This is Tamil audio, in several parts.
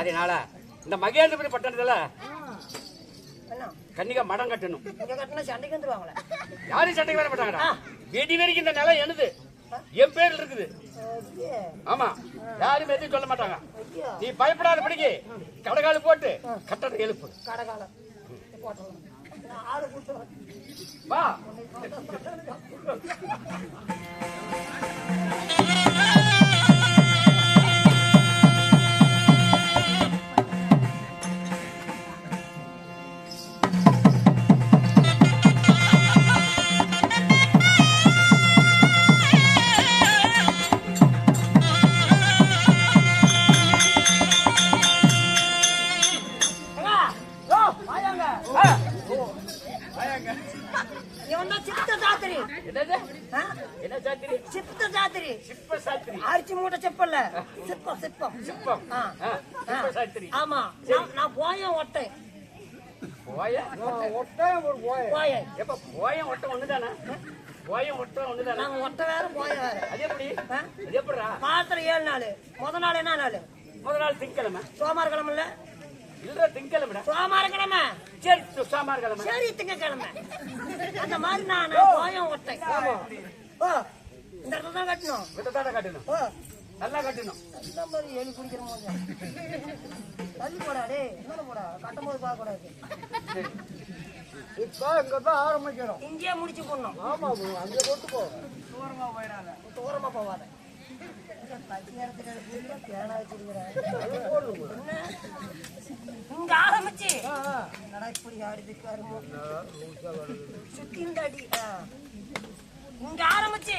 அதனால இந்த மகேந்திரபுரி பட்டணத்துல கன்னிகா மடம் கட்டணும். சண்டைக்கு வந்துருவாங்களே. யாரும் சண்டைக்கு வர மாட்டாங்கடா? வெடி வரைக்கும் இந்த நிலம் எனது என் பேர்ல இருக்குது. ஆமா. யாரும் எதுவும் சொல்ல மாட்டாங்க. நீ பயப்படாத படிக்கு. கடகாலு போட்டு கட்டணம் எழுப்பு. வா. என்ன சாத்திரி? சித்த சாத்திரி. சிப்ப சாத்திரி. அரிசி மூட்டை செப்பல்ல. சிப்பம் சிப்பம் சிப்பம் சாத்திரி. ஆமா. நான் நான் போயேன் ஒட்டேன் போய? போயேன் எப்ப போயம் ஒட்டம் ஒண்ணுதானே? போயம் ஒட்டம் ஒண்ணுதானே? நாங்க ஒட்ட வேற போய வேற. அது எப்படி? அது எப்படிடா? மாத்திரை ஏழு நாள். முத நாள் என்ன நாள்? முதல் நாள் திங்கக்கிழமை. சோமார் கிழமைல இல்ல திங்கக்கிழமை சோமார் கிழமை சரி சுசாமார் கிழமை சரி திங்கக்கிழமை. அந்த மாதிரி நான் போயம் ஒட்டேன் ஓ இந்த இடத்துல தான் கட்டணும். விட்டதாட கட்டணும்? ஓ. நல்லா கட்டணும். இந்த மாதிரி எலி குடிக்கிற போது தள்ளி போடா என்ன போடா. கட்டும் போது பார்க்க கூடாது. இப்ப ஆரம்பிக்கிறோம் இங்கேயே முடிச்சு போடணும். ஆமா அங்க போட்டுக்கோ தூரமா போவாத பைத்தியத்துக்கு அதுக்குள்ள பேனா வச்சிருக்கிறேன். என்ன? இங்க ஆரம்பிச்சு. என்னடா இப்படி ஆடுது கருமோ சுத்தி இந்த அடி ஆ. இங்க ஆரம்பிச்சு.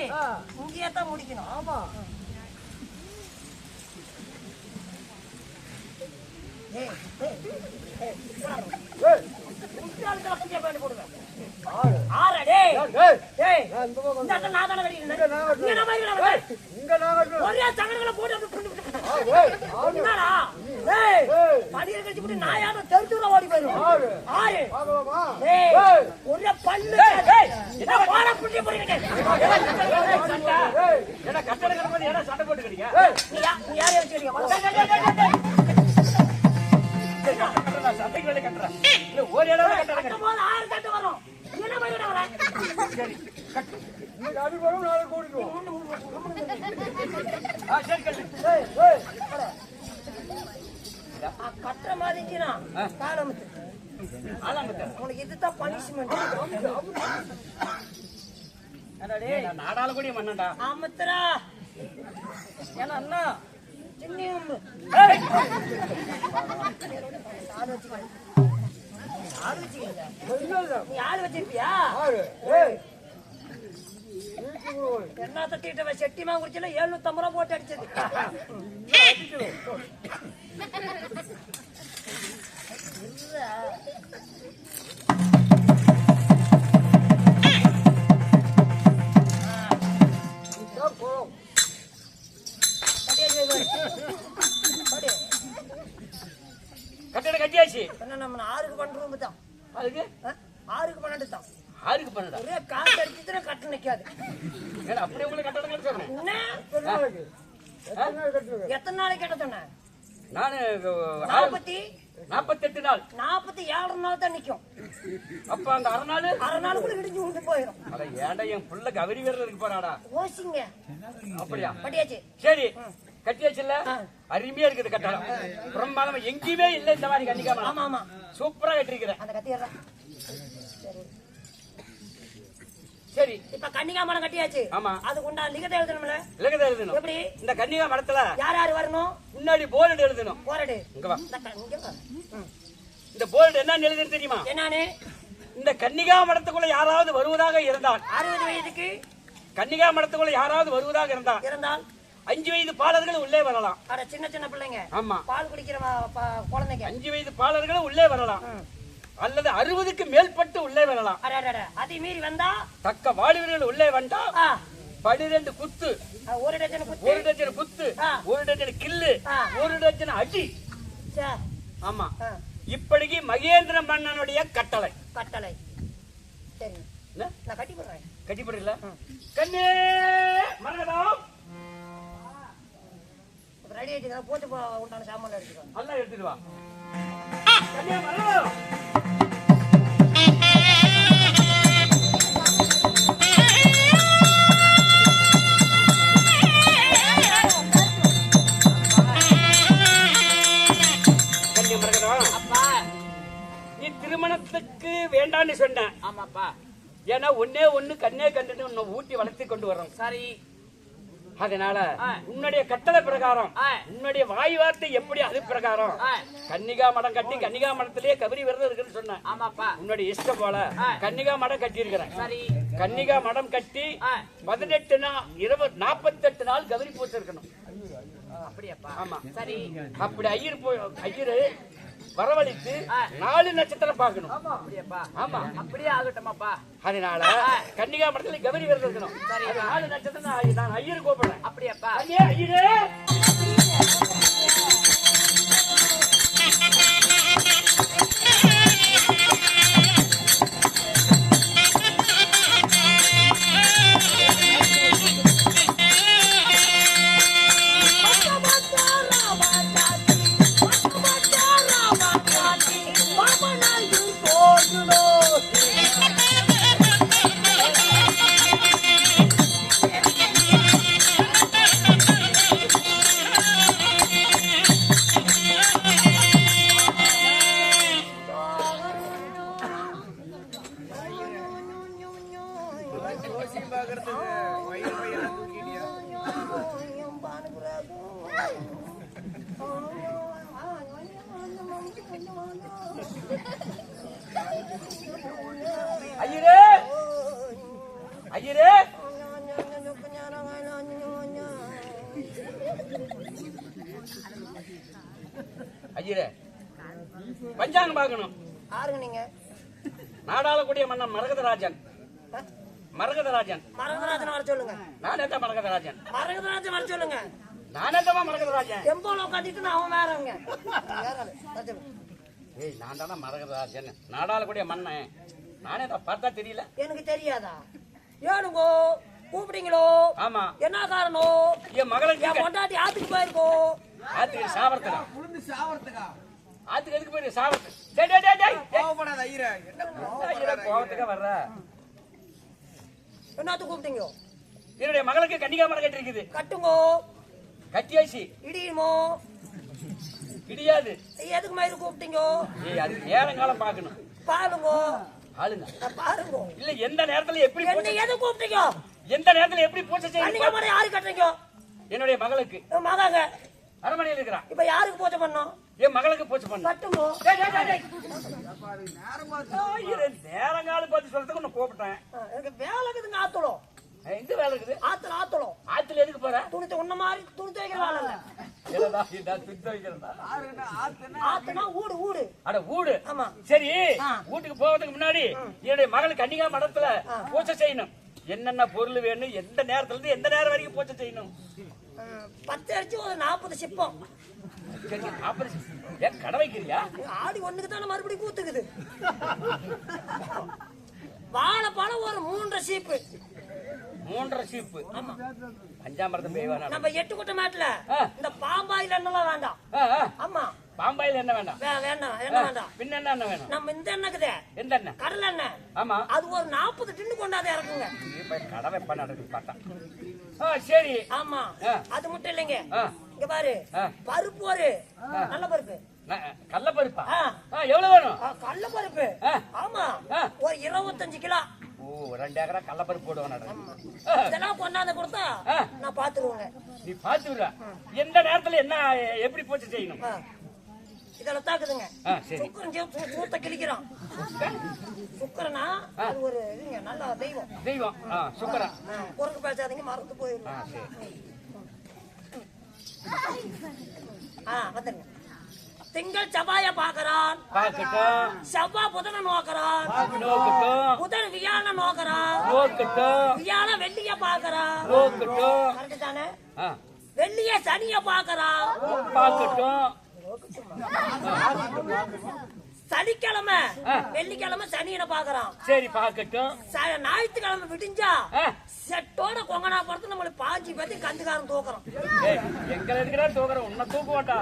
இங்கேயே தான் முடிக்கணும். ஆமா. போடுவேன். ஆறா, டேய். நான் தானே. இங்க நான் ஒரே சங்கடங்களை போட்டு. படியில கழிச்சு போட்டு நாயாட்டம் தெரு தெருவா ஓடி போயிரும். ஆடு. ஆறு. ஒரே பல்லு. என்ன போடா சண்டை போட்டுக்கிறீங்க? யாரையும் வச்சுக்கிறீங்க? வேலை கட்டுறேன் ஒரு இடம் கட்டுறேன் ஆறு வரும். என்ன வர? சரி கட்டு. இன்னைக்கு வரும், ஆ கட்டுற மாதிரி இருந்துச்சுன்னா, காலை உனக்கு இதுதான் பனிஷ்மெண்ட் நான் கூடிய மன்னன்டா அமுத்துறா ஏன்னா அண்ணா சின்ன நீ ஆள் வச்சிருப்பியா ஆடு. ஏய். வீட்டுக்கு போய். என்னத்த தீட்டவ செட்டிமா குடிச்சல எழுநூத்தி ஐம்பது ரூபா போட்டு அடிச்சது இல்ல. இதான் போறோம். கட்டியா செய்வாரு. கட்டி. கட்டடம் கட்டியாச்சு என்ன நம்ம ஆறுக்கு பன்னெண்டு தான் அதுக்கு? ஆறுக்கு பன்னெண்டு தான் ஆறுக்கு பண்ணுடா ஒரே காசு அடிச்சுதுன்னா கட்டு நிக்காது. ஏன்னா அப்படியே உங்களுக்கு கட்டடம் கட்ட சொல்றேன் என்ன? எத்தனை நாளைக்கு? கட்ட சொன்னேன் நானு நாற்பத்தி? நாற்பத்தெட்டு நாள். நாற்பத்தி ஏழரை நாள் தான் நிக்கும். அப்ப அந்த அரை நாள்? அரை நாளுக்குள்ள இடிஞ்சு விட்டு போயிடும் அட ஏன்டா என் புள்ள கவரி வீரர் இருக்கு போறாடா? ஓசிங்க. அப்படியா? படியாச்சு சரி கட்டியாச்சுல்ல ஆ. அருமையா இருக்குது கட்டடம். பிரம்மாண்டமா எங்கேயுமே இல்ல இந்த மாதிரி கண்டிக்காம ஆமா ஆமா. சூப்பரா கட்டிருக்கிறேன் அந்த கத்தியறா சரி சரி இப்ப கன்னிகாமரம் கட்டியாச்சு. ஆமா. அதுக்கு உண்டா லிகத்தை எழுதணும்ல? இலக்கத்தை எழுதணும். எப்படி? இந்த கன்னிகா மடத்துல யார் யார் வரணும்? முன்னாடி போர்டு எழுதணும். போராடு. இங்க வா. இந்த போர்டு என்ன எழுதுன்னு தெரியுமா? என்னானு இந்த கன்னிகா மடத்துக்குள்ள யாராவது வருவதாக இருந்தால். அறுபது வயதுக்கு கன்னிகா மடத்துக்குள்ள யாராவது வருவதாக இருந்தால். இருந்தால்? அஞ்சு வயது பாலர்கள் உள்ளே வரலாம். சின்ன சின்ன பிள்ளைங்க. ஆமா. பால் குடிக்கிற குழந்தைங்க. அஞ்சு வயது பாலர்கள் உள்ளே வரலாம். அல்லது அறுபதுக்கு மேற்பட்டு உள்ளே வரலாம். அதை மீறி வந்தா? தக்க வாலிபர்கள் உள்ளே வந்தா பனிரெண்டு குத்து ஒரு டஜன் குத்து. ஒரு டஜன் குத்து. ஒரு டஜன் கில்லு. ஒரு டஜன் அடி. சே, ஆமா. இப்படிக்கு மகேந்திர மன்னனுடைய கட்டளை. கட்டளை. சரி? நான் கட்டி போடுறேன். கண்ணே மரகதம் ரெடி ஆயிட்டு போட்டு உண்டான சாமான் எடுத்துக்கோ நல்லா எடுத்துட்டு வா. கன்னியா மரம் திருமணத்துக்கு வேண்டான்னு சொன்ன ஆமாப்பா ஏன்னா ஒன்னே ஒண்ணு கண்ணே கண்டுன்னு உன்னை ஊட்டி வளர்த்து கொண்டு வரோம் சரி அதனால. உன்னுடைய கட்டளை பிரகாரம். உன்னுடைய வாய் வார்த்தை எப்படி அது பிரகாரம். கன்னிகா மடம் கட்டி கன்னிகா மடத்திலேயே கபரி விரதம் இருக்குன்னு சொன்னேன் ஆமாப்பா உன்னுடைய இஷ்டம் போல. கன்னிகா மடம் கட்டி இருக்கிறேன் சரி கன்னிகா மடம் கட்டி. பதினெட்டு நாள் இருபது நாற்பத்தெட்டு நாள் கபரி பூத்து இருக்கணும் அப்படியாப்பா ஆமா. சரி அப்படி ஐயர் போய் ஐயரு வரவழைத்து. நாலு நட்சத்திரம் பார்க்கணும். ஆமா அப்படியே ஆகட்டுமாப்பா. அதனால கன்னிகா மடத்துல கபரி விரதம் இருக்கணும். நாலு நட்சத்திரம் நான் ஐயர் கூப்பிடுறேன் அப்படியாப்பா. ஐயே ஐயரே. ஐயரே ஐயரே ஐயரே பஞ்சாங்கம் பார்க்கணும். ஆறுங்க நீங்க? நாடாளக்கூடிய மன்னன் மரகதராஜன். மரகதராஜன். மரகதராஜன் வர சொல்லுங்க. நானே தான் மரகதராஜன்? மரகதராஜன் வர சொல்லுங்க. நானே மரகதராஜன்? எம்போல உட்காந்துட்டு நான் அவன் வேறவங்க ஏய் நான் தானே மரகதராஜன் நாடாளக்கூடிய மன்னன் நானே தான் பார்த்தா தெரியல. எனக்கு தெரியாதா? ஏனுங்கோ கூப்பிட்டீங்களோ? ஆமா. என்ன காரணம் என் மகளுக்கு என் பொண்டாட்டி ஆத்துக்கு போயிருக்கோ? ஆத்துக்கு சாவரத்துக்கா? உளுந்து சாவறதுக்கா ஆத்துக்கு எதுக்கு போயிரு சாவரத்து? டேய் டேய் டேய் டேய் கோவப்படாத ஐயரே. என்ன கோவத்துக்கா வர்ற? என்னத்துக்கு கூப்பிட்டீங்க? என்னுடைய மகளுக்கு கன்னிகா மரம் கட்டி இருக்குது கட்டுங்கோ. கட்டியாச்சு. இடியுமோ? கிடையாது எதுக்கு மயிறு கூப்பிட்டீங்க? ஏய் அது நேரங்காலம் பார்க்கணும். பாருங்கோ. ஆளுங்க. பாருங்கோ. இல்ல எந்த நேரத்துல எப்படி என்ன எது கூப்பிட்டீங்க? எந்த நேரத்துல எப்படி பூஜை செய்யணும்? மரம் யாரு கட்டுறீங்க? என்னுடைய மகளுக்கு. மகாங்க. அரமனையில் இருக்கிறான். இப்ப யாருக்கு பூஜை பண்ணோம் என் மகளுக்கு பூஜை பண்ண கட்டுங்கோ. நேரங்காலம் பார்த்து சொல்றதுக்கு உன்னை கூப்பிட்டேன். எனக்கு வேலை இருக்குதுங்க ஆத்தளம் இந்த வேலை இருக்குது? ஆத்துல ஆத்தளம். ஆத்துல எதுக்கு போற? துணி உன்ன மாதிரி துணி துவைக்கிற வேலை இல்ல? ஆத்துனா ஊடு ஊடு. அட வீடு ஆமா. சரி. வீட்டுக்கு போறதுக்கு முன்னாடி என்னுடைய மகளுக்கு கன்னிகா மடத்துல பூஜை செய்யணும். என்னென்ன பொருள் வேணும் எந்த நேரத்துல இருந்து எந்த நேரம் வரைக்கும் பூஜை செய்யணும்? பத்து அடிச்சு ஒரு நாற்பது சிப்பம். ஏன் கடை வைக்கிறியா? ஆடி ஒண்ணுக்கு தானே மறுபடியும் கூத்துக்குது. வாழைப்பழம் ஒரு மூன்றரை சீப்பு. மூன்றரை சீப்பு. பெய்வானா நம்ம எட்டு குட்டை மேட்ல ஆ. இந்த பாம்பாயில் எண்ணெல்லாம் வேண்டாம். ஆமா. பாம்பாயில் என்ன வேண்டாம்? வேண்டாம் என்ன வேண்டாம்? பின்ன என்ன வேணும்? நம்ம இந்த எண்ணெய்க்குதே எந்த எண்ணெய் கடலை எண்ணெய் ஆமா. அது ஒரு நாற்பது டின்னு கொண்டாந்து இறக்குங்க. கடை வைப்பா நடக்குது பார்த்தா சரி. ஆமா. அது மட்டும் இல்லைங்க. இங்க பாரு. பருப்பு ஒரு. நல்ல பருப்பு. ஆ. ஆ எவ்வளவு வேணும்? கடல பருப்பு. ஆமா. ஒரு இருபத்தஞ்சு கிலோ. ரெண்டு ஏக்கரா கடலைப்பருப்பு போடுவான் இதெல்லாம் கொண்டாந்து கொடுத்தா. நான் பாத்துருவேங்க நீ எந்த நேரத்துல என்ன எப்படி பூஜை செய்யணும். இதெல்லாம் தாக்குதுங்க சுக்கரன் சூத்த கிழிக்கிறான். சுக்கரனா? அது ஒரு இதுங்க நல்ல தெய்வம். தெய்வம். ஆ சுக்கரா ஆ, குறுக்கு பேசாதீங்க மறந்து போயிடும் ஆ சரி. ஆ வந்துருங்க. திங்கள் செவ்வாய பாக்குறான் பாக்கட்டும் செவ்வாய் புதனை நோக்குறான் நோக்கட்டும். புதன் வியாழ நோக்குறான் நோக்கட்டும். வியாழ வெள்ளிய பாக்குறான் நோக்கட்டும். கரெக்ட் தானே? வெள்ளிய சனிய பாக்குறான் பாக்கட்டும் சனிக்கிழமை. வெள்ளிக்கிழமை சனியனை பாக்குறான் சரி பாக்கட்டும் ச- ஞாயிற்றுக்கிழமை விடிஞ்சா. செட்டோட கொங்கனா படுத்து நம்மள பாஞ்சு பேத்தி கந்துக்காரன் தூக்குறோம் எங்களை எதுக்குடா தூக்குறோம் உன்னை தூக்க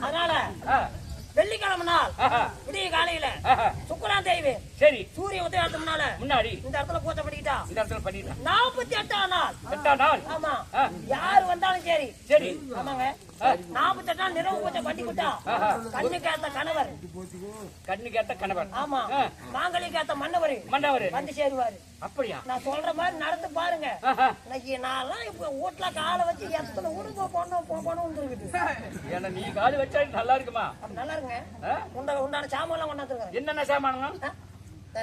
அதனால வெள்ளிக்கிழமை நாள் விடிய காலையில சுக்கரான் தேவி சரி. சூரிய உதயத்துக்கு முன்னால முன்னாடி. இந்த இடத்துல பூஜை பண்ணிக்கிட்டா? இந்த இடத்துல பண்ணிடலாம் நாற்பத்தி எட்டாம் நாள். எட்டாம் நாள். ஆமா. யாரு வந்தாலும் சரி. சரி. ஆமாங்க. நாற்பத்தி எட்டாம் நிறைவு பூஜை பண்ணிக்கிட்டா கண்ணு கேத்த கணவர். கண்ணு கேட்ட கணவன் ஆமா. மாங்கலி கேத்த மன்னவர். மண்டவரு வந்து சேருவாரு. அப்படியா? நான் சொல்ற மாதிரி நடந்து பாருங்க. இன்னைக்கு நான்லாம் இப்ப வீட்டுல காலை வச்சு எத்தனை உடுப்பு போனோம் போனோம் இருக்குது ஏன்னா நீ காடு வச்சா நல்லா இருக்குமா? நல்லா இருங்க. ஆ? உண்ட உண்டான சாமான்லாம் கொண்டாந்துருக்கேன் என்னென்ன சாமானுங்க?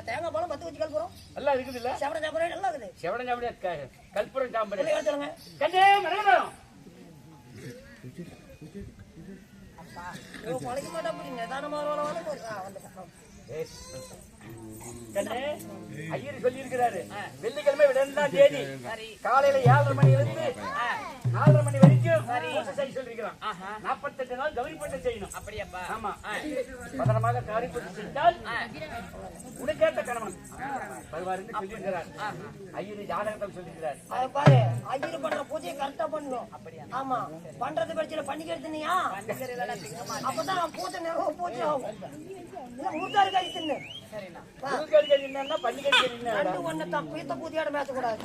தேங்காய் பழம் பத்து வச்சு கல்புறம் எல்லாம் இருக்குது இல்ல செவட சாப்பிட எல்லாம் இருக்குது செவடன் சாப்பிட கல்புரம் எடுத்துருங்க கண்ணே மரணம் பழக மாட்டா அப்படி நிதானமா வரவாலும் வந்து கண்ணே ஐயர் சொல்லி இருக்கிறாரு வெள்ளிக்கிழமை ரெண்டாம் தேதி. காலையில ஏழரை மணில இருந்து நாலரை மணி வரைக்கும் செய்ய சொல்லிருக்கிறான் நாற்பத்தெட்டு நாள் கௌரி செய்யணும். அப்படியாப்பா. ஆமா. பதனமாக காரி உனக்கேற்ற கணவன் வருவார் என்று சொல்லியிருக்கிறார் ஐயர் ஜாதகத்தில் சொல்லியிருக்கிறார் அதை பாரு ஐயர் பண்ற பூஜையை கரெக்டா பண்ணணும். ஆமா பண்றது பிரச்சனை பண்ணிக்கிறது நீயா அப்பதான் பூஜை பூஜை ஆகும். முருகாரி கறி தின்னு என்னன்னா பன்னிக்கறி என்ன ரெண்டு ஒண்ணு தான் பீத்த பூஜையோட பேசக்கூடாது